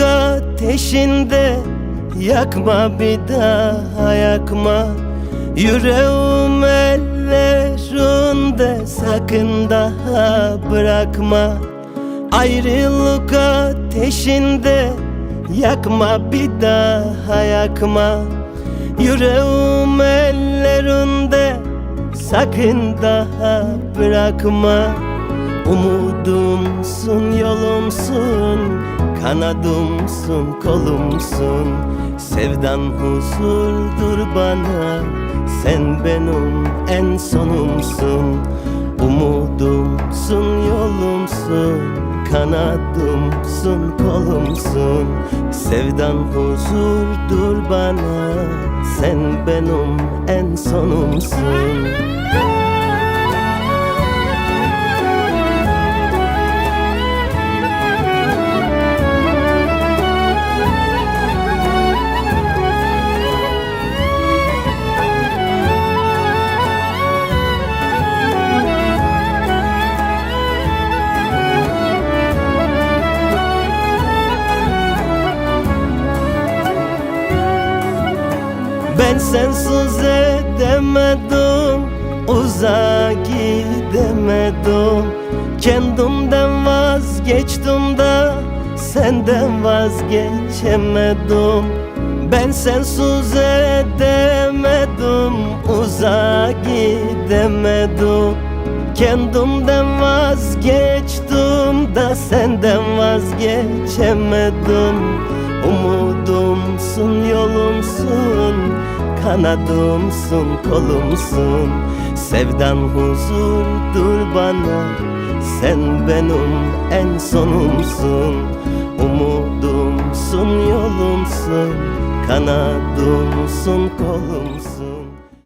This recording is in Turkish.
ateşinde Yakma bir daha yakma. Yüreğim ellerinde Sakın daha bırakma. Ayrılık ateşinde Yakma bir daha yakma. Yüreğim ellerinde Sakın daha bırakma Umudumsun, yolumsun Kanadımsın, kolumsun. Sevdan huzurdur bana Sen benim en sonumsun. Umudumsun, yolumsun Kanadımsın, kolumsun. Sevdan huzurdur bana Sen benim en sonumsun Ben sensiz edemedim Uzağa gidemedim. Kendimden vazgeçtim de Senden vazgeçemedim. Ben sensiz edemedim Uzağa gidemedim. Kendimden vazgeçtim da Senden vazgeçemedim Kanadımsın, kolumsun. Sevdan huzurdur bana. Sen benim en sonumsun. Umudumsun, yolumsun. Kanadımsın, kolumsun